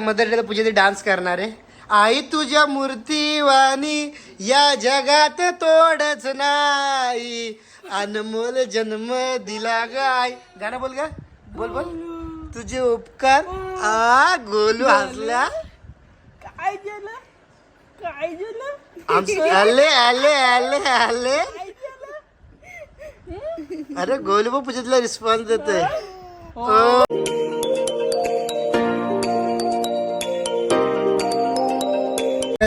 Mother डेला dance करणार. आहे आई तुझ्या मूर्तीवाणी या जगात तोडच नाही. अनमोल जन्म दिला गाय गाणं बोल का बोल बोल. तुझे उपकार. आ गोलू हसला. काय झालं काय झालं आले आले आले आले. अरे गोलू पूजेतला रिस्पॉन्स देतोय.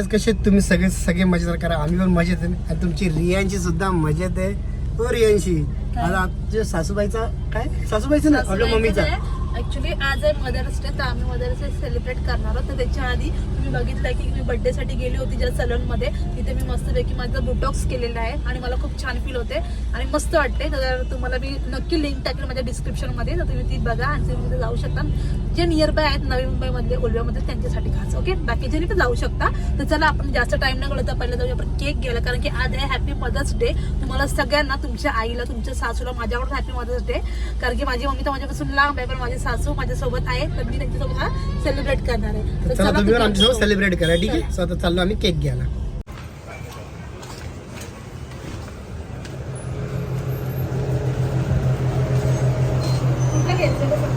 कसे तुम्ही सगळे सगळे मजेदार करा आम्ही पण मजेत आहे. आणि तुमची रियांची सुद्धा मजेत आहे. हो रियांशी. आता आमच्या सासूबाईचा काय? सासूबाईचं ना? आपल्या मम्मीचा. ऍक्च्युली आज आहे मदर्स डे तर आम्ही मदर्स डे सेलिब्रेट करणार आहोत. तर त्याच्या आधी तुम्ही बघितलं की मी बर्थडे साठी गेली होती ज्या सलून मध्ये. तिथे मी मस्तपैकी माझं बुटॉक्स केलेलं आहे आणि मला खूप छान फील होते. आणि मस्त वाटते तर तुम्हाला मी नक्की लिंक टाकेल माझ्या डिस्क्रिप्शनमध्ये. तर तुम्ही ती बघा आणि तुम्ही तिथे जाऊ शकता. जे नियर बाय आहेत नवी मुंबईमधले ओलव्यामध्ये त्यांच्यासाठी खास ओके बाकीच्यानी पण जाऊ शकता तर चला आपण जास्त टाइम न घालवता पहिला जाऊया आपण केक घ्यायला. कारण की आज आहे हॅपी मदर्स डे तुम्हाला सगळ्यांना तुमच्या आईला तुमच्या सासूला माझ्याकडून हॅपी मदर्स डे कारण की माझी मम्मी तर माझ्यापासून लांब आहे पण माझी सासू माझ्यासोबत आहे तर मी त्यांच्यासोबत सेलिब्रेट करणार आहे. तर चला सेलिब्रेट करा ठीक आहे? चाललो आम्ही केक घ्यायला कुठलं घ्यायचं बघा.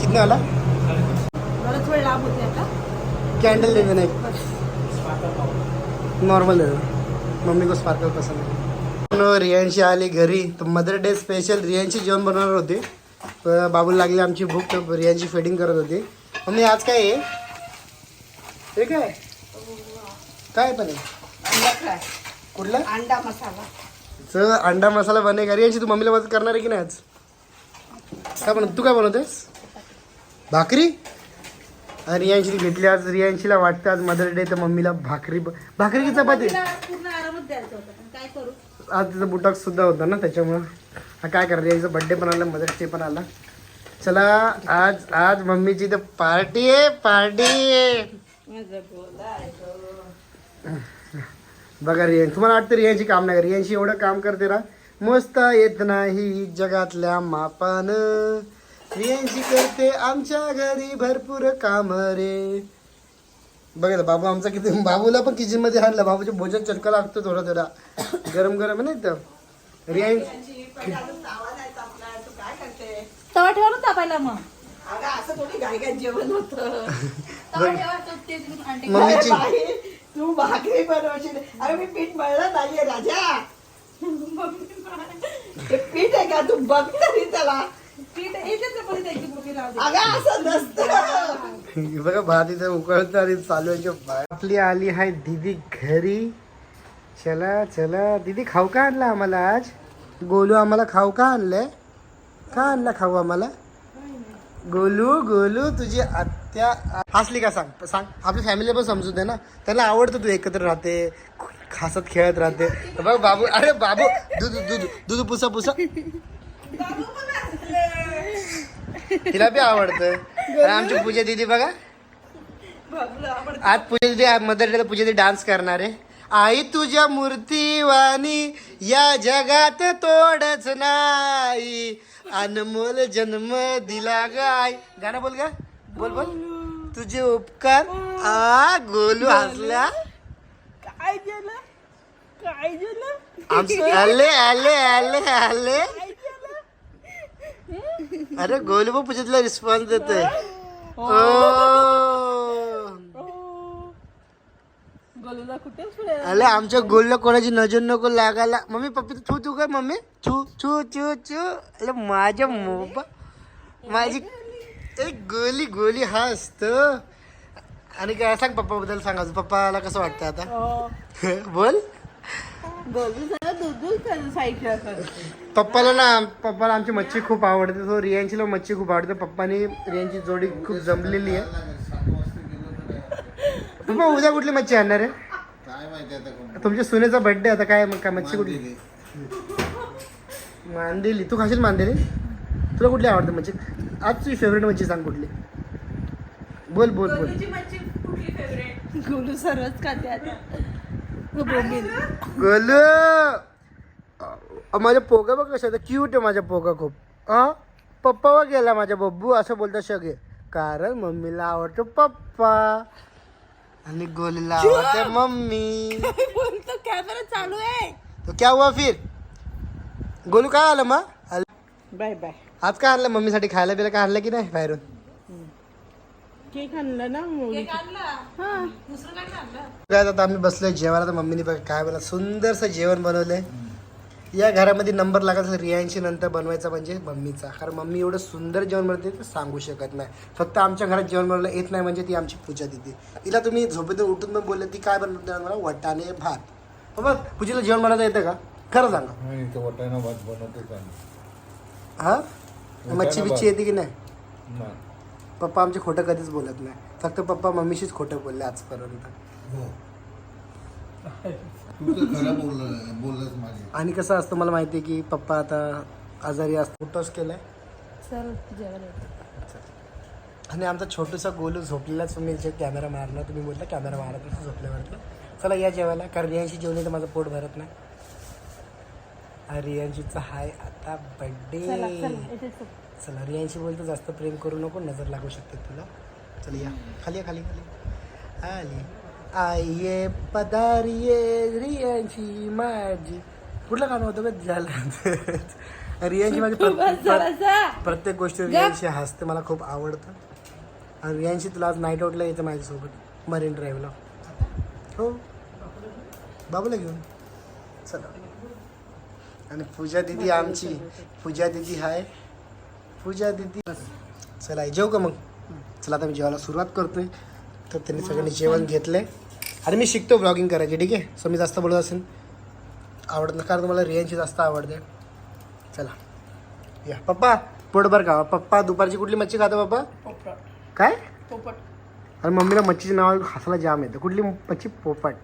किती आला? दे देना एक नॉर्मल दे देना मम्मी को स्पार्कल पसंद है नो, रियांशी आली घरी. तर मदर डे स्पेशल रियांशी जेवण बनवणार होते. बाबूला लागली आमची भूक तर रियांची फेडिंग करत होती. मम्मी आज काय आहे? हे काय? काय पण आहे कुठला? अंडा मसाला. च अंडा मसाला बने का रियांशी तू मम्मीला मदत करणार आहे की नाही आज? काय बनव तू काय बनवतेस? भाकरी? रियांशी भेटली आज रियांशीला वाटतं आज मदर डे तर मम्मीला भाकरी ब- भाकरी की चपाती? तिला पूर्ण आरामात द्यायचं होतं पण काय करू? आज तिचा बुटॉक सुद्धा होता ना त्याच्यामुळं. हा काय करा रियांचा बड्डे पण आला मदर डे पण आला. चला आज आज मम्मीची तर पार्टी आहे पार्टी आहे. बघा रियान तुम्हाला वाटतं रियांची काम नाही रियांशी एवढं काम करते ना मस्त येत नाही जगातल्या मापान. रियांशी करते आमच्या घरी भरपूर काम रे. बघा बाबू आमचा किती बाबूला पण किचनमध्ये आणला बाबूच्या भोजन चटका लागतो थोडा थोडा गरम गरम आहे ना एकदम रियान काय करते तवा ठेवा ना तापायला मग. असं थोडी जेवण होतं. मम्मीची तू भाकरी बनवशील. अरे मी पीठ मळलं नाहीये राजा. ते पीठ आहे का? तू बघ तरी त्याला. पीठ येतेच ना परत एकदा मोठी राहू दे. अगं असं नसतं. बघा भात इथं आणि चालू आहे बाहेर. आपली आली आहे दीदी घरी. चला चला. दीदी खाऊ का आणला आम्हाला आज? गोलू आम्हाला खाऊ का आणलंय? का आणला खाऊ आम्हाला? गोलू गोलू तुझी त्या हसली का सांग? सांग. आपली फॅमिली पण समजू दे ना. त्याला आवडतं तू एकत्र राहते खासत खेळत राहते. बघ बाबू अरे बाबू दूध दूध दूध पुसा पुसा. तिला बी आवडतं. आमची पूजा दिदी बघा. आज पूजा दिदी मदर डेला पूजा दिदी डान्स करणार आहे. आई तुझ्या मूर्तीवानी या जगात तोडच नाही. अनमोल जन्म दिला गाय गाणं बोल का बोल बोल. तुझे उपकार आ गोलू हसला. काय झालं? काय झालं? आमचं आले आले आले आले. अरे गोलू पण पूजेतला रिस्पॉन्स देतोय. कुठे फिरायला अरे आमच्या गोलला कोणाची नजर नको लागायला. मम्मी पप्पी छू तू काय मम्मी? छू छू छू छू अरे माझ्या मोबा माझी एक गोली गोली हा असतो. आणि काय सांग पप्पा बद्दल सांगायचं पप्पाला कसं वाटतं आता? बोल. साईडला कर पप्पाला ना पप्पाला आमची मच्छी खूप आवडते. तो रियांचीला मच्छी खूप आवडते. पप्पानी रियांची जोडी खूप जमलेली आहे. पप्पा उद्या कुठली मच्छी आणणार आहे? तुमच्या सुनेचा बर्थडे आता काय मग काय मच्छी कुठली? दिली. मांदेली. तू खाशील मांदेली? तुला कुठली आवडते मच्छी? आज तुझी फेवरेट मच्छी सांग कुठली? बोल बोल बोल. गोलू सर्वच खाते आता. बोंबील गोलू! अ, माझ्या पोगा बघ कसं क्यूट आहे माझ्या पोगा खूप. हा पप्पा व गेला माझ्या बब्बू असं बोलतात सगळे कारण मम्मीला आवडतो पप्पा. आणि गोलीला आवडते मम्मी. बोलतो? कॅमेरा चालू आहे. तो क्या हुआ फिर? गोलू काय आलं मग? बाय बाय आज काय आणलं? मम्मीसाठी खायला बिला काय आणलं की नाही बाहेरून? केक आणलं ना काय नाही आणलं? काय आता आम्ही बसलोय जेवायला तर मम्मीने बघा काय बनवलं. सुंदरसं जेवण बनवलंय. या घरामध्ये नंबर लागत असेल रियांशी नंतर बनवायचा म्हणजे मम्मीचा. कारण मम्मी एवढं सुंदर जेवण बनवते ते सांगू शकत नाही. फक्त आमच्या घरात जेवण बनवलं येत नाही म्हणजे ती आमची पूजा दिदी तिला तुम्ही झोपेतून उठून पण बोलले ती काय बनवते मला वटाणे भात. बाबा पूजेला जेवण बनवता येतं का? खरं सांगा. वाटाणा भात बनवते का हा? मच्छी बिच्छी येते की नाही? नाही. पप्पा आमचे खोटं कधीच बोलत नाही. फक्त पप्पा मम्मीशीच खोटं बोलले आजपर्यंत. हो. आणि कसं असतं मला माहिती आहे की पप्पा आता आजारी असतो फोटोस केलाय? जेवण आणि आमचा छोटूसा गोलू झोपलेलाच तुम्ही जे कॅमेरा मारणार तुम्ही बोलला कॅमेरा मारत नसतो झोपल्यावरती. चला या जेवायला. कारण रियांशी जेवली तर माझं पोट भरत नाही. रियांशीचा हाय आता बड्डे चला रियांशी बोलतो जास्त प्रेम करू नको नजर लागू शकते तुला. चल या. खाली या, खाली खाली. आली. आये पदारिये रियांशी माझी. कुठलं गाणं होतं बघ झालं रियांशी माझी प्रत्येक प्रत्येक गोष्टी रियांशी हसते मला खूप आवडतं. आणि रियांशी तुला आज नाईट आउटला यायचं माझ्यासोबत मरीन ड्राईव्हला हो. बाबूला घेऊन. चला. आणि पूजा दिदी आमची. पूजा दिदी हाय. पूजा दिदी. चला जेव का मग? चला आता मी जेवायला सुरुवात करतोय. तर त्यांनी सगळ्यांनी जेवण घेतलंय. आणि मी शिकतो ब्लॉगिंग करायची ठीक आहे? सो मी जास्त बोलत असेल. आवडत नाही कारण मला रियांची जास्त आवडते चला. या पप्पा पोटभर का पप्पा दुपारची कुठली मच्छी खातो पप्पा? पोपट. काय? पोपट. आणि मम्मीला मच्छीचे नाव हसायला जाम येतं. कुठली मच्छी? पोपट.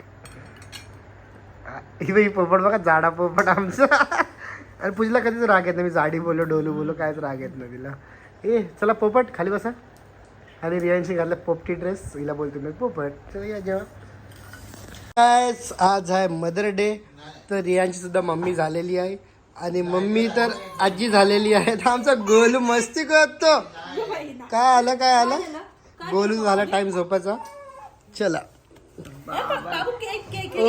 ही पोपट बघा जाडा पोपट आमचा. आणि पूजेला कधीच राग येत नाही मी जाडी बोलो डोलू बोलो कायच राग येत नाही तिला. ए चला पोपट खाली बसा. आणि रियांशी घातलं पोपटी ड्रेस हिला बोलतो मी पोपट चला या जेव्हा काय आज आहे मदर डे तर रियांची सुद्धा मम्मी झालेली आहे. आणि मम्मी तर आजी झालेली आहे. तर आमचा गोलू मस्ती करतो. काय आलं काय आलं? गोलू झाला टाइम झोपाचा चला. ओ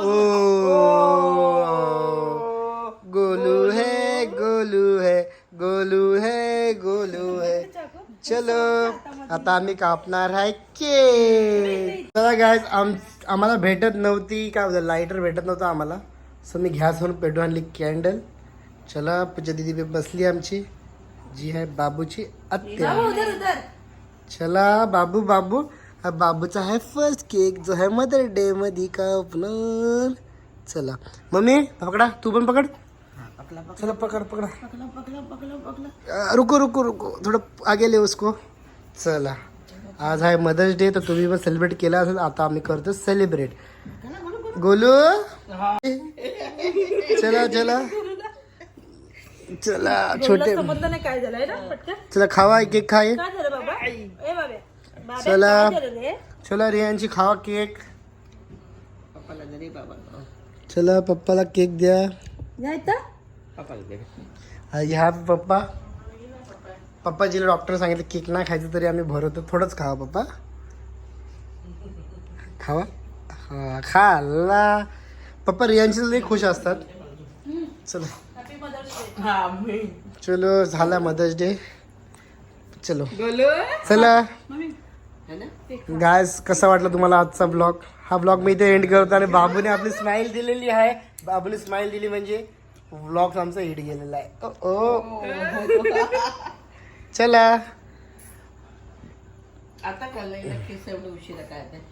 ओ गोलू है गोलू है गोलू है गोलू है चलो आता आम्ही कापणार आहे केक. चला गायज आम आम्हाला भेटत नव्हती. काय बोलतात लायटर भेटत नव्हतं आम्हाला. सो मी गॅसवरून पेटवून आणली कॅन्डल चला पूजा दिदी बसली आमची. जी आहे बाबूची आत्या. चला बाबू बाबू. हा बाबूचा आहे फर्स्ट केक जो आहे मदर डे मध्ये कापणार चला. मम्मी पकडा. तू पण पकड. चला पकड पकडा. रुको रुको रुको. थोडं आगे ले उसको. चला. आज आहे मदर्स डे तर तुम्ही पण सेलिब्रेट केला असेल. आता आम्ही करतो सेलिब्रेट गोलू? चला चला. चला छोटे. समजलं नाही काय झालंय ना पटकन. चला खावा केक खाय काय झालं बाबा? ए बाबे. बाबा चला. चला रियांची खावा केक. पप्पाला दे रे बाबा. चला पप्पाला केक द्या. ह्या पप्पा. पप्पाजीला डॉक्टर सांगितलं केक नाही खायचं तरी आम्ही भरवतो. थोडंच खावा पप्पा. खावा? हा खाल्ला पप्पा रियांची लई खुश असतात. चलो. हॅपी मदर्स डे हा मी. चलो झाला मदर्स डे. चलो. चला. है ना? गायस कसा वाटला तुम्हाला आजचा ब्लॉग हा ब्लॉग मी इथे एंड करतो आणि बाबूने आपली स्माइल दिलेली आहे. बाबूने स्माइल दिली म्हणजे ब्लॉग आमचा हिट गेलेला आहे. ओ ओ. चला. आता कळलं केस एवढं उशिरा काय ते